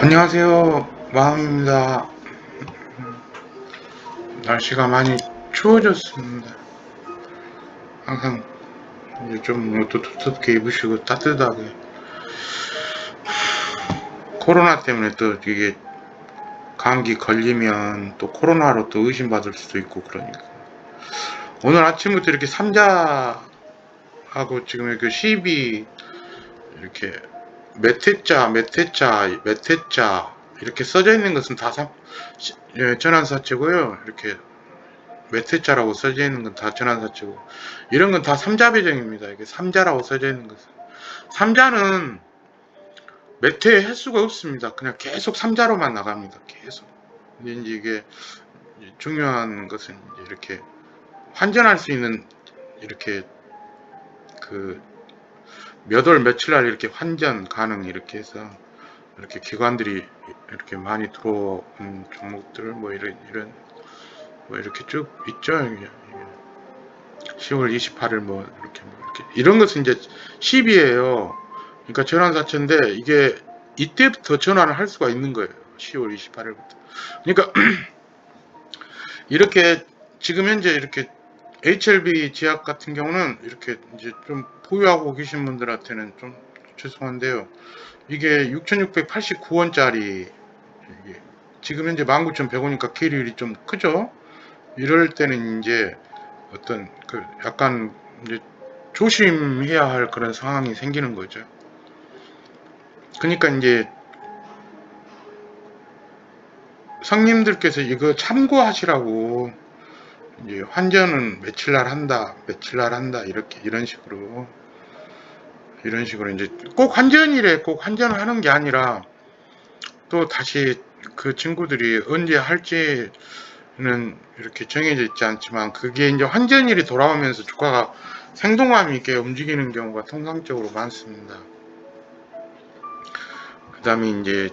안녕하세요. 마음입니다. 날씨가 많이 추워졌습니다. 항상 좀 두텁게 입으시고 따뜻하게. 코로나 때문에 또 이게 감기 걸리면 또 코로나로 또 의심받을 수도 있고 그러니까. 오늘 아침부터 이렇게 삼자하고 지금 이렇게 시비 이렇게 회자, 몇 회자 이렇게 써져 있는 것은 다 삼, 시- 예, 전환사체고요. 이렇게 몇 회자라고 써져 있는 건 다 전환사체고 이런 건 다 삼자 배정입니다. 이게 삼자라고 써져 있는 것은 삼자는 몇회 횟수가 없습니다. 그냥 계속 삼자로만 나갑니다. 계속. 이제 이게 중요한 것은 이렇게 환전할 수 있는 이렇게 그 몇 월 며칠 날 이렇게 환전 가능 이렇게 해서 이렇게 기관들이 이렇게 많이 들어온 종목들 뭐 이런 이런 뭐 이렇게 쭉 있죠. 이게, 이게. 10월 28일 뭐 이렇게 뭐 이렇게 이런 것은 이제 10이에요. 그러니까 전환 사채인데 이게 이때부터 전환을 할 수가 있는 거예요. 10월 28일부터. 그러니까 이렇게 지금 현재 이렇게 HLB 지약 같은 경우는 이렇게 이제 좀 보유하고 계신 분들한테는 좀 죄송한데요. 이게 6,689원짜리 지금 현재 19,100원이니까 계율이 좀 크죠? 이럴 때는 이제 어떤 그 약간 이제 조심해야 할 그런 상황이 생기는 거죠. 그러니까 이제 성님들께서 이거 참고하시라고 이제 환전은 며칠 날 한다, 며칠 날 한다 이렇게 이런 식으로 이런 식으로 이제 꼭 환전일에 꼭 환전을 하는 게 아니라 또 다시 그 친구들이 언제 할지는 이렇게 정해져 있지 않지만 그게 이제 환전일이 돌아오면서 주가가 생동감 있게 움직이는 경우가 통상적으로 많습니다. 그 다음에 이제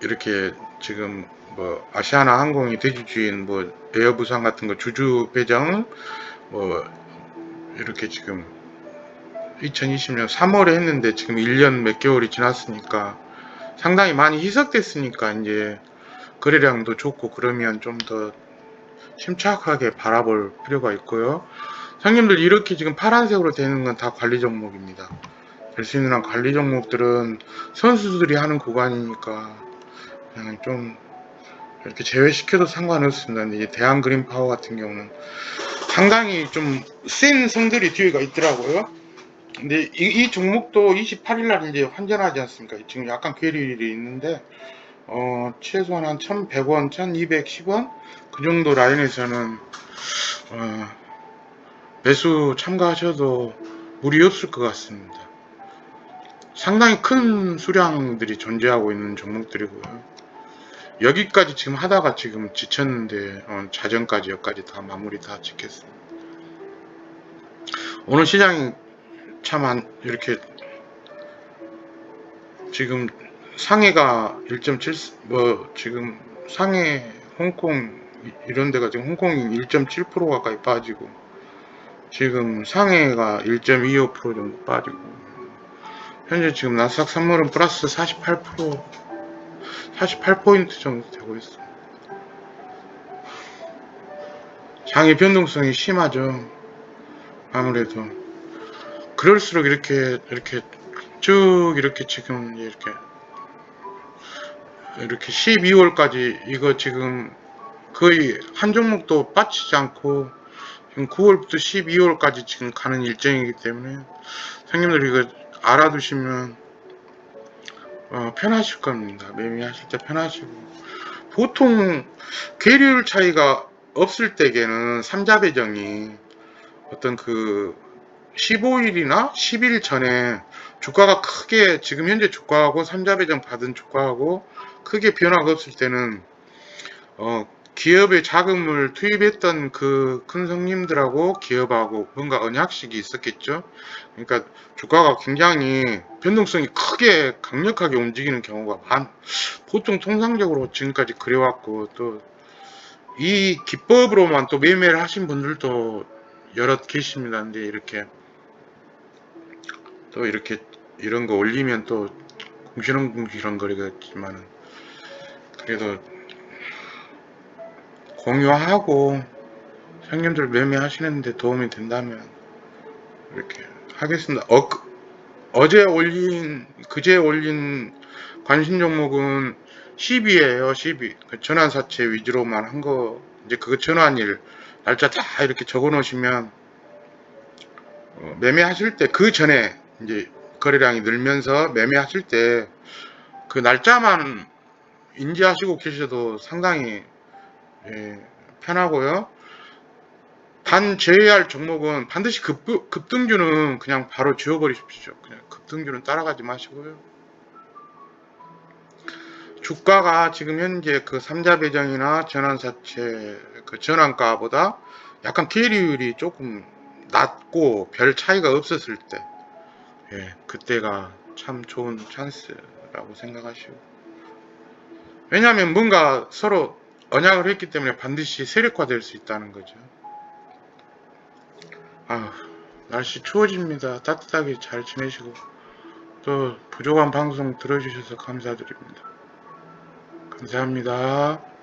이렇게 지금 뭐 아시아나 항공이 대주주인 뭐 에어부산 같은 거 주주 배정 뭐 이렇게 지금 2020년 3월에 했는데 지금 1년 몇 개월이 지났으니까 상당히 많이 희석됐으니까 이제 거래량도 좋고 그러면 좀더 침착하게 바라볼 필요가 있고요. 형님들 이렇게 지금 파란색으로 되는 건 다 관리 종목입니다. 될 수 있는 한 관리 종목들은 선수들이 하는 구간이니까 그냥 좀 이렇게 제외시켜도 상관없습니다. 이제 대한 그린 파워 같은 경우는 상당히 좀 센 성들이 뒤에가 있더라고요. 근데 이, 이 종목도 28일 날 이제 환전하지 않습니까? 지금 약간 괴리일이 있는데 어, 최소한 한 1,100원, 1,210원 그 정도 라인에서는 어, 매수 참가하셔도 무리 없을 것 같습니다. 상당히 큰 수량들이 존재하고 있는 종목들이고요. 여기까지 지금 하다가 지금 지쳤는데 어, 자정까지 여기까지 다 마무리 다 짓겠습니다. 오늘 시장이 참 안, 이렇게 지금 상해가 1.7, 뭐 지금 상해, 홍콩 이- 이런 데가 지금 홍콩이 1.7% 가까이 빠지고 지금 상해가 1.25% 정도 빠지고 현재 지금 나스닥 선물은 플러스 48% 48포인트 정도 되고 있어. 장의 변동성이 심하죠. 아무래도 그럴수록 이렇게 이렇게 쭉 이렇게 지금 이렇게 이렇게 12월까지 이거 지금 거의 한 종목도 빠지지 않고 지금 9월부터 12월까지 지금 가는 일정이기 때문에 형님들 이거 알아두시면 어, 편하실 겁니다. 매매하실 때 편하시고 보통 계율 차이가 없을 때에는 삼자 배정이 어떤 그 15일이나 10일 전에 주가가 크게 지금 현재 주가하고 삼자 배정 받은 주가하고 크게 변화가 없을 때는 어 기업에 자금을 투입했던 그 큰 성님들하고 기업하고 뭔가 언약식이 있었겠죠. 그러니까 주가가 굉장히 변동성이 크게 강력하게 움직이는 경우가 많, 보통 통상적으로 지금까지 그래왔고 또 이 기법으로만 또 매매를 하신 분들도 여럿 계십니다. 근데 이렇게 또 이렇게 이런 거 올리면 또 궁시렁궁시렁 거리겠지만은 그래도 공유하고 형님들 매매하시는데 도움이 된다면 이렇게 하겠습니다. 어, 그- 어제 올린 그제 올린 관심 종목은 10이에요. 12. 그 전환사채 위주로만 한 거 이제 그거 전환일 날짜 다 이렇게 적어 놓으시면 어, 매매하실 때 그 전에 이제 거래량이 늘면서 매매하실 때 그 날짜만 인지하시고 계셔도 상당히 예, 편하고요. 단 제외할 종목은 반드시 급, 급등주는 그냥 바로 지워버리십시오. 그냥 급등주는 따라가지 마시고요. 주가가 지금 현재 그 삼자 배정이나 전환사채 그 전환가보다 약간 계리율이 조금 낮고 별 차이가 없었을 때, 예, 그때가 참 좋은 찬스라고 생각하시고. 왜냐하면 뭔가 서로 언약을 했기 때문에 반드시 세력화될 수 있다는 거죠. 아, 날씨 추워집니다. 따뜻하게 잘 지내시고 또 부족한 방송 들어주셔서 감사드립니다. 감사합니다.